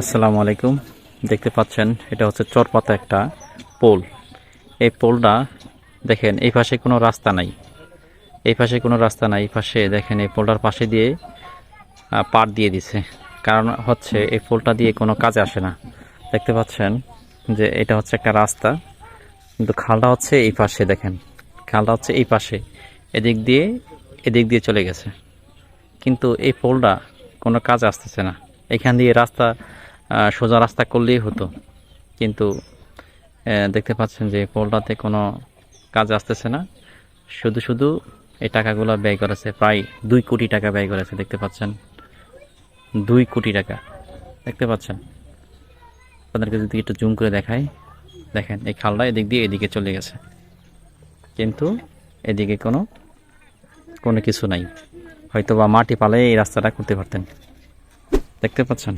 আসসালামু আলাইকুম। দেখতে পাচ্ছেন, এটা হচ্ছে চরপাতা একটা পোল। এই পোলটা দেখেন, এই পাশে কোনো রাস্তা নাই। এই পাশে কোনো রাস্তা নাই, এই পাশে দেখেন, এই পোলটার পাশে দিয়ে পার দিয়ে দিছে। কারণ হচ্ছে এই পোলটা দিয়ে কোনো কাজে আসে না। দেখতে পাচ্ছেন যে এটা হচ্ছে একটা রাস্তা। কিন্তু খালটা হচ্ছে এই পাশে দেখেন। খালটা হচ্ছে এই পাশে। এদিক দিয়ে এদিক দিয়ে চলে গেছে। কিন্তু এই পোলটা কোনো কাজ আসতেছে না। এখান দিয়ে রাস্তা সোজা রাস্তা করলেই হতো। কিন্তু দেখতে পাচ্ছেন যে পোলটাতে কোনো কাজ আসতেছে না। শুধু শুধু এই টাকাগুলো ব্যয় করেছে, প্রায় দুই কোটি টাকা ব্যয় করেছে, দেখতে পাচ্ছেন। দুই কোটি টাকা, দেখতে পাচ্ছেন। আপনাদেরকে যদি একটু জুম করে দেখাই, দেখেন, এই খালটা এদিক দিয়ে এদিকে চলে গেছে। কিন্তু এদিকে কোনো কোনো কিছু নাই। হয়তো বা মাটি পালে এই রাস্তাটা করতে পারতেন। দেখতে পাচ্ছেন?